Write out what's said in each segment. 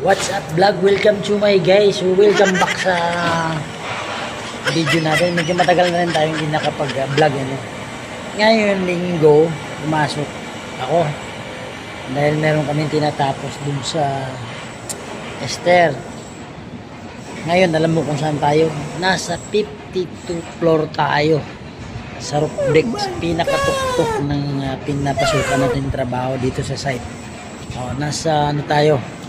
What's up vlog? Welcome to my guys. Welcome back sa video natin. Medyo matagal na rin tayo hindi nakapag-vlog. Ano. Ngayon, linggo, pumasok ako. Dahil meron kami tinatapos dun sa Esther. Ngayon, alam mo kung saan tayo? Nasa 52 floor tayo. Sa roof deck, pinakatuktok ng uh, pinapasukan natin trabaho dito sa site. Oh, nasa ano tayo?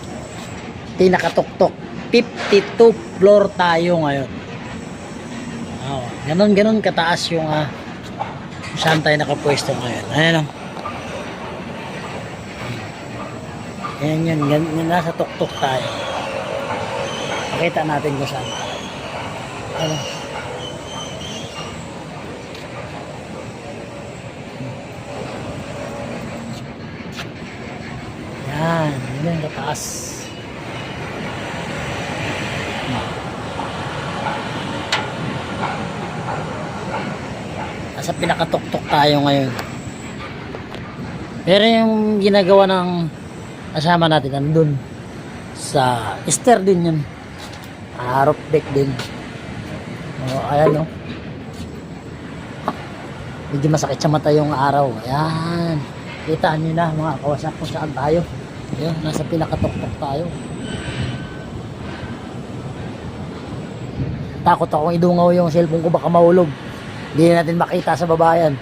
Pinakatuktok. 52 floor tayo ngayon. Oh, ganon ganon kataas yung uh, saan tayo nakapwesto ngayon. Ayan o ayan yun. Yun, nasa tuktok tayo. Makita natin kung saan. Ano yan yun yung kataas Nasa pinakatuktok tayo ngayon. Pero yung ginagawa ng kasama natin nandun sa Easter din yun. Roof deck din. O, ayan o. Medyo masakit sa mata yung araw. Ayan. Kita nyo na mga kawasak kung saan tayo. Ayan, nasa pinakatuktok tayo. Takot akong idungaw yung cellphone ko baka mahulog. Hindi na natin makita sa babayan.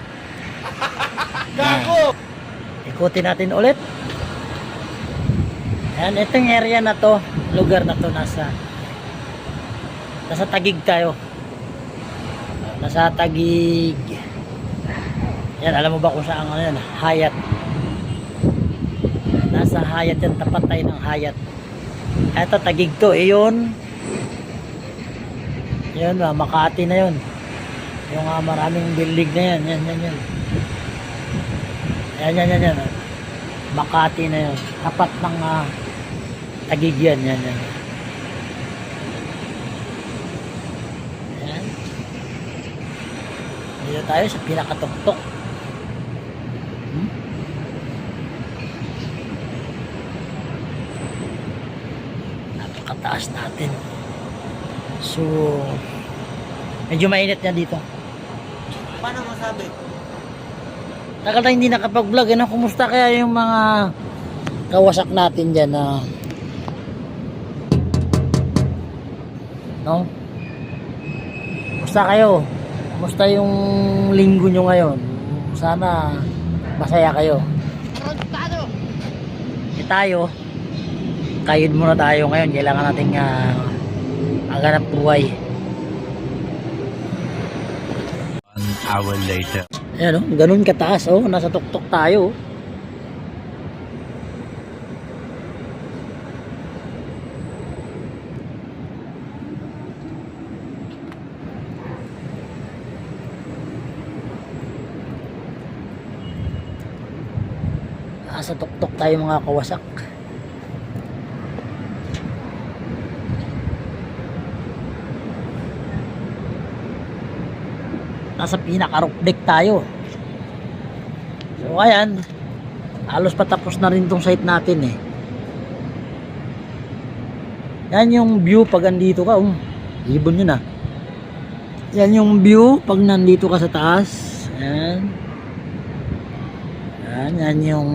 Gago! Ikutin natin ulit. Ayan, itong area na to, lugar na to nasa nasa Tagig tayo. Nasa Tagig. Yan, alam mo ba kung saan ano yan? Hayat. Nasa Hayat yan, tapat tayo ng Hayat. Ito, Tagig to. Eh, yun. Makati na yun. Yung ah, maraming building na yan. Yan, yan, yan. Yan, yan, yan, yan. Makati na yun. Tapat ng uh, Tagig yan. Yan, yan. Yan. Dito tayo sa pinakatuktok. Hmm? Napakataas natin. So, medyo mainit na dito. Paano masabi? Tagal na hindi nakapag-vlog. Ano, kumusta kaya yung mga kawasak natin dyan na no? Kumusta kayo? Kumusta yung linggo nyo ngayon? Sana masaya kayo. Eh tayo, kayod muna tayo ngayon. Kailangan nating uh, maganap buhay. Hour later. Ayan o, ganun kataas oh, nasa tuktok tayo. oh. Nasa tuktok tayo mga kawasak. Nasa pinaka-roof deck tayo. So ayan, halos patapos na rin tong site natin eh. Yan yung view pag andito ka. Um, ibon yun ah. Yan yung view pag nandito ka sa taas. Yan. Yan, yan yung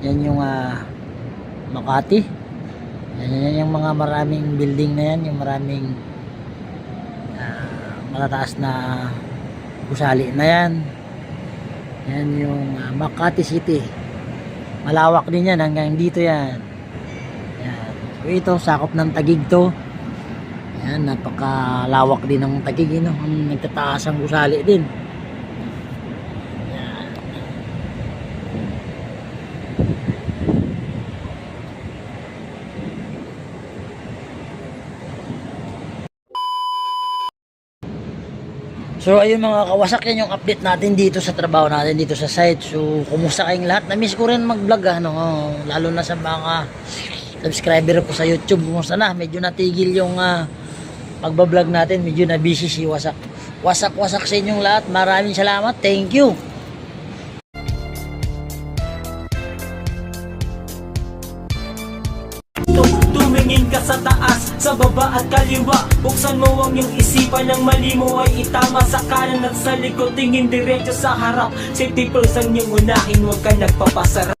yan yung ah, Makati. Yan, yan yung mga maraming building na yan, yung maraming ah, matataas na gusali na yan. Yan yung ah, Makati City. Malawak din yan hanggang dito yan. Yan. So ito, sakop ng tagig to. Yan, napakalawak din ng tagig. No? Ang Nagtataas ang gusali din. So ayun mga kawasak yan yung update natin dito sa trabaho natin dito sa site. So kumusta kayong lahat? Na-miss ko rin mag-vlog ano, lalo na sa mga subscriber ko sa YouTube. Kumusta na? Medyo natigil yung uh, pagbablog natin. Medyo na busy si Wasak. Wasak wasak sa inyong lahat. Maraming salamat. Thank you. Sa baba at kaliwa. Buksan mo ang iyong isipan ng mali mo ay itama Sa kanan at sa likod, tingin diretso sa harap. Safety first ang iyong unahin, huwag ka nagpapasarap